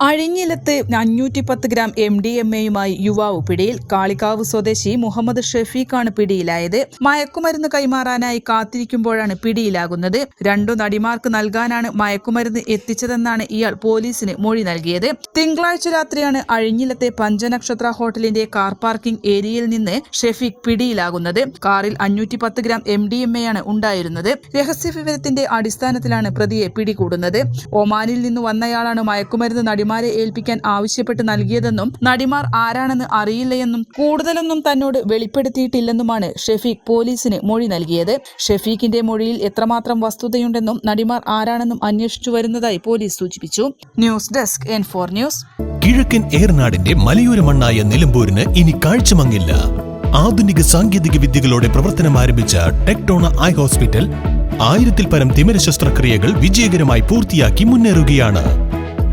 അഴിഞ്ഞിലത്ത് അഞ്ഞൂറ്റി പത്ത് gram M D M എയുമായി യുവാവ് പിടിയിൽ കാളികാവ് സ്വദേശി മുഹമ്മദ് ഷെഫീഖാണ് പിടിയിലായത്. മയക്കുമരുന്ന് കൈമാറാനായി കാത്തിരിക്കുമ്പോഴാണ് പിടിയിലാകുന്നത്. രണ്ടു നടിമാർക്ക് നൽകാനാണ് മയക്കുമരുന്ന് എത്തിച്ചതെന്നാണ് ഇയാൾ പോലീസിന് മൊഴി നൽകിയത്. തിങ്കളാഴ്ച രാത്രിയാണ് അഴിഞ്ഞിലത്തെ പഞ്ചനക്ഷത്ര ഹോട്ടലിന്റെ കാർ പാർക്കിംഗ് ഏരിയയിൽ നിന്ന് ഷെഫീഖ് പിടിയിലാകുന്നത്. കാറിൽ അഞ്ഞൂറ്റി പത്ത് gram M D M A ആണ് ഉണ്ടായിരുന്നത്. രഹസ്യവിവരത്തിന്റെ അടിസ്ഥാനത്തിലാണ് പ്രതിയെ പിടികൂടുന്നത്. ഒമാനിൽ നിന്ന് വന്നയാളാണ് മയക്കുമരുന്ന് നടിമാരെ ഏൽപ്പിക്കാൻ ആവശ്യപ്പെട്ട് നൽകിയതെന്നും നടിമാർ ആരാണെന്ന് അറിയില്ലയെന്നും കൂടുതലൊന്നും തന്നോട് വെളിപ്പെടുത്തിയിട്ടില്ലെന്നുമാണ് ഷെഫീഖ് പോലീസിന് മൊഴി നൽകിയത്. ഷെഫീഖിന്റെ മൊഴിയിൽ എത്രമാത്രം വസ്തുതയുണ്ടെന്നും നടിമാർ ആരാണെന്നും അന്വേഷിച്ചു വരുന്നതായി പോലീസ് സൂചിപ്പിച്ചു. News desk N four news. കിഴക്കൻ ഏർനാടിന്റെ മലയോര മണ്ണായ നിലമ്പൂരിന് ഇനി കാഴ്ചമങ്ങില്ല. ആധുനിക സാങ്കേതിക വിദ്യകളോടെ പ്രവർത്തനം ആരംഭിച്ച ടെക്ടോണ ഐ ഹോസ്പിറ്റൽ ആയിരത്തിൽ പരം തിമിര ശസ്ത്രക്രിയകൾ വിജയകരമായി പൂർത്തിയാക്കി മുന്നേറുകയാണ്.